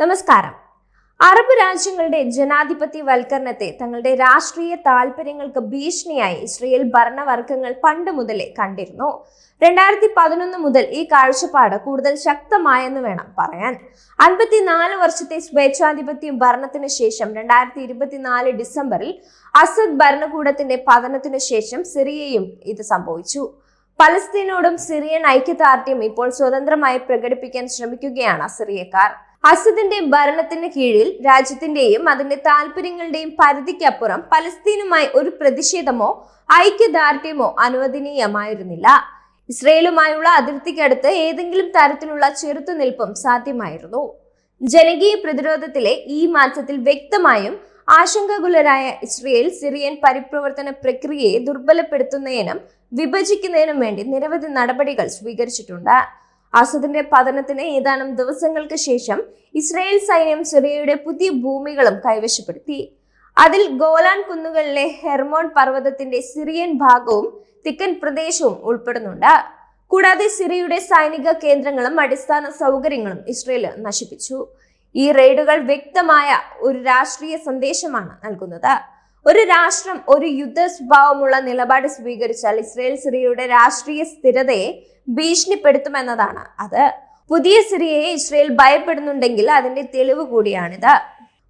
നമസ്കാരം. അറബ് രാജ്യങ്ങളുടെ ജനാധിപത്യവൽക്കരണത്തെ തങ്ങളുടെ രാഷ്ട്രീയ താല്പര്യങ്ങൾക്ക് ഭീഷണിയായി ഇസ്രയേൽ ഭരണവർഗങ്ങൾ പണ്ട് മുതലേ കണ്ടിരുന്നു. രണ്ടായിരത്തി പതിനൊന്ന് മുതൽ ഈ കാഴ്ചപ്പാട് കൂടുതൽ ശക്തമായെന്ന് വേണം പറയാൻ. അൻപത്തിനാല് വർഷത്തെ സ്വേച്ഛാധിപത്യ ഭരണത്തിന് ശേഷം രണ്ടായിരത്തി ഇരുപത്തിനാല് ഡിസംബറിൽ അസദ് ഭരണകൂടത്തിന്റെ പതനത്തിനു ശേഷം സിറിയയും ഇത് സംഭവിച്ചു. പലസ്തീനോടും സിറിയൻ ഐക്യദാർഢ്യം ഇപ്പോൾ സ്വതന്ത്രമായി പ്രകടിപ്പിക്കാൻ ശ്രമിക്കുകയാണ് സിറിയക്കാർ. അസദിന്റെ ഭരണത്തിന് കീഴിൽ രാജ്യത്തിന്റെയും അതിന്റെ താല്പര്യങ്ങളുടെയും പരിധിക്കപ്പുറം പലസ്തീനുമായി ഒരു പ്രതിഷേധമോ ഐക്യദാർഢ്യമോ അനുവദനീയമായിരുന്നില്ല. ഇസ്രയേലുമായുള്ള അതിർത്തിക്കടുത്ത് ഏതെങ്കിലും തരത്തിലുള്ള ചെറുത്തുനിൽപ്പും സാധ്യമായിരുന്നു. ജനകീയ പ്രതിരോധത്തിലെ ഈ മാറ്റത്തിൽ വ്യക്തമായും ആശങ്കകുലരായ ഇസ്രയേൽ സിറിയൻ പരിപ്രവർത്തന പ്രക്രിയയെ ദുർബലപ്പെടുത്തുന്നതിനും വിഭജിക്കുന്നതിനും വേണ്ടി നിരവധി നടപടികൾ സ്വീകരിച്ചിട്ടുണ്ട്. അസദിന്റെ പതനത്തിന് ഏതാനും ദിവസങ്ങൾക്ക് ശേഷം ഇസ്രായേൽ സൈന്യം സിറിയയുടെ പുതിയ ഭൂമികളും കൈവശപ്പെടുത്തി. അതിൽ ഗോലാൻ കുന്നുകളിലെ ഹെർമോൺ പർവതത്തിന്റെ സിറിയൻ ഭാഗവും തിക്കൻ പ്രദേശവും ഉൾപ്പെടുന്നുണ്ട്. കൂടാതെ സിറിയയുടെ സൈനിക കേന്ദ്രങ്ങളും അടിസ്ഥാന സൗകര്യങ്ങളും ഇസ്രയേൽ നശിപ്പിച്ചു. ഈ റെയ്ഡുകൾ വ്യക്തമായ ഒരു രാഷ്ട്രീയ സന്ദേശമാണ് നൽകുന്നത്. ഒരു രാഷ്ട്രം ഒരു യുദ്ധ സ്വഭാവമുള്ള നിലപാട് സ്വീകരിച്ചാൽ ഇസ്രയേൽ സിറിയയുടെ രാഷ്ട്രീയ സ്ഥിരതയെ ഭീഷണിപ്പെടുത്തുമെന്നതാണ്. അത് പുതിയ സിറിയയെ ഇസ്രയേൽ ഭയപ്പെടുന്നുണ്ടെങ്കിൽ അതിന്റെ തെളിവ് കൂടിയാണിത്.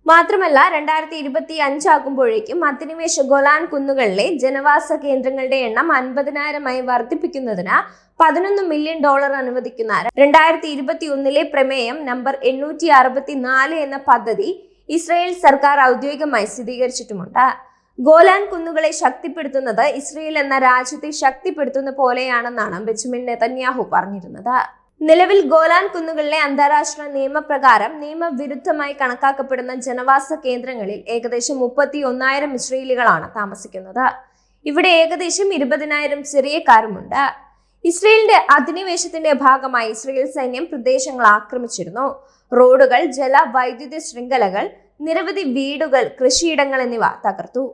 മാത്രമല്ല രണ്ടായിരത്തി ഇരുപത്തി അഞ്ചാകുമ്പോഴേക്കും അധിനിവേശ ഗോലാൻ കുന്നുകളിലെ ജനവാസ കേന്ദ്രങ്ങളുടെ എണ്ണം അൻപതിനായിരമായി വർദ്ധിപ്പിക്കുന്നതിന് പതിനൊന്ന് മില്യൺ ഡോളർ അനുവദിക്കുന്ന രണ്ടായിരത്തി ഇരുപത്തി ഒന്നിലെ പ്രമേയം നമ്പർ എണ്ണൂറ്റി അറുപത്തി നാല് എന്ന പദ്ധതി ഇസ്രായേൽ സർക്കാർ ഔദ്യോഗികമായി സ്ഥിരീകരിച്ചിട്ടുമുണ്ട്. ഗോലാൻ കുന്നുകളെ ശക്തിപ്പെടുത്തുന്നത് ഇസ്രയേൽ എന്ന രാജ്യത്തെ ശക്തിപ്പെടുത്തുന്ന പോലെയാണെന്നാണ് ബെഞ്ചമിൻ നെതന്യാഹു പറഞ്ഞിരുന്നത്. നിലവിൽ ഗോലാൻ കുന്നുകളിലെ അന്താരാഷ്ട്ര നിയമപ്രകാരം നിയമവിരുദ്ധമായി കണക്കാക്കപ്പെടുന്ന ജനവാസ കേന്ദ്രങ്ങളിൽ ഏകദേശം മുപ്പത്തി ഒന്നായിരം ഇസ്രയേലികളാണ് താമസിക്കുന്നത്. ഇവിടെ ഏകദേശം ഇരുപതിനായിരം സിറിയക്കാരുമുണ്ട് ഇസ്രയേലിന്റെ അധിനിവേശത്തിന്റെ ഭാഗമായി ഇസ്രയേൽ സൈന്യം പ്രദേശങ്ങൾ ആക്രമിച്ചിരുന്നു. റോഡുകൾ ജല വൈദ്യുതി ശൃംഖലകൾ നിരവധി വീടുകൾ കൃഷിയിടങ്ങൾ എന്നിവ തകർത്തു.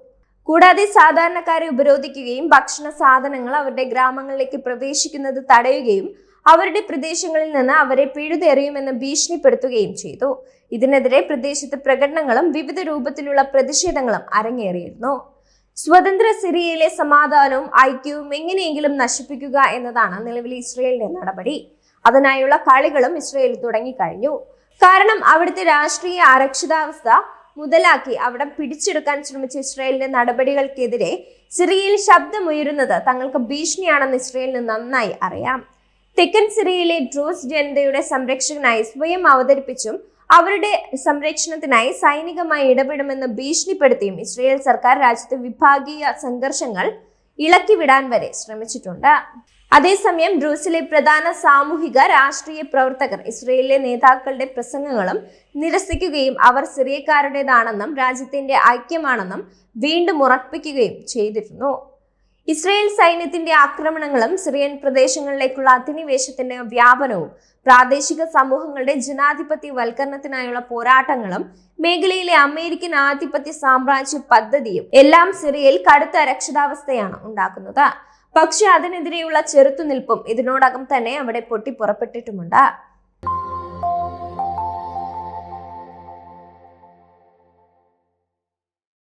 കൂടാതെ സാധാരണക്കാരെ ഉപരോധിക്കുകയും ഭക്ഷണ സാധനങ്ങൾ അവരുടെ ഗ്രാമങ്ങളിലേക്ക് പ്രവേശിക്കുന്നത് തടയുകയും അവരുടെ പ്രദേശങ്ങളിൽ നിന്ന് അവരെ പിഴുതെറിയുമെന്ന് ഭീഷണിപ്പെടുത്തുകയും ചെയ്തു. ഇതിനെതിരെ പ്രദേശത്ത് പ്രകടനങ്ങളും വിവിധ രൂപത്തിലുള്ള പ്രതിഷേധങ്ങളും അരങ്ങേറിയിരുന്നു. സ്വതന്ത്ര സിറിയയിലെ സമാധാനവും ഐക്യവും എങ്ങനെയെങ്കിലും നശിപ്പിക്കുക എന്നതാണ് നിലവിലെ ഇസ്രയേലിന്റെ നടപടി. അതിനായുള്ള കളികളും ഇസ്രയേൽ തുടങ്ങിക്കഴിഞ്ഞു. കാരണം അവിടുത്തെ രാഷ്ട്രീയ അരക്ഷിതാവസ്ഥ മുതലാക്കി അവിടെ പിടിച്ചെടുക്കാൻ ശ്രമിച്ച ഇസ്രയേലിന്റെ നടപടികൾക്കെതിരെ സിറിയയിൽ ശബ്ദമുയരുന്നത് തങ്ങൾക്ക് ഭീഷണിയാണെന്ന് ഇസ്രയേലിന് നന്നായി അറിയാം. തെക്കൻ സിറിയയിലെ ഡ്രൂസ് ജനതയുടെ സംരക്ഷകനായി സ്വയം അവതരിപ്പിച്ചും അവരുടെ സംരക്ഷണത്തിനായി സൈനികമായി ഇടപെടുമെന്ന് ഭീഷണിപ്പെടുത്തിയും ഇസ്രയേൽ സർക്കാർ രാജ്യത്തെ വിഭാഗീയ സംഘർഷങ്ങൾ ഇളക്കിവിടാൻ വരെ ശ്രമിച്ചിട്ടുണ്ട്. അതേസമയം ബ്രൂസിലെ പ്രധാന സാമൂഹിക രാഷ്ട്രീയ പ്രവർത്തകർ ഇസ്രയേലിലെ നേതാക്കളുടെ പ്രസംഗങ്ങളും നിരസിക്കുകയും അവർ സിറിയക്കാരുടേതാണെന്നും രാജ്യത്തിന്റെ ഐക്യമാണെന്നും വീണ്ടും ഉറപ്പിക്കുകയും ചെയ്തിരുന്നു. ഇസ്രയേൽ സൈന്യത്തിന്റെ ആക്രമണങ്ങളും സിറിയൻ പ്രദേശങ്ങളിലേക്കുള്ള അധിനിവേശത്തിന്റെ വ്യാപനവും പ്രാദേശിക സമൂഹങ്ങളുടെ ജനാധിപത്യവൽക്കരണത്തിനായുള്ള പോരാട്ടങ്ങളും മേഖലയിലെ അമേരിക്കൻ ആധിപത്യ സാമ്രാജ്യ പദ്ധതിയും എല്ലാം സിറിയയിൽ കടുത്ത അരക്ഷിതാവസ്ഥയാണ് ഉണ്ടാക്കുന്നത്. പക്ഷെ അതിനെതിരെയുള്ള ചെറുത്തുനിൽപ്പും ഇതിനോടകം തന്നെ അവിടെ പൊട്ടിപ്പുറപ്പെട്ടിട്ടുമുണ്ട്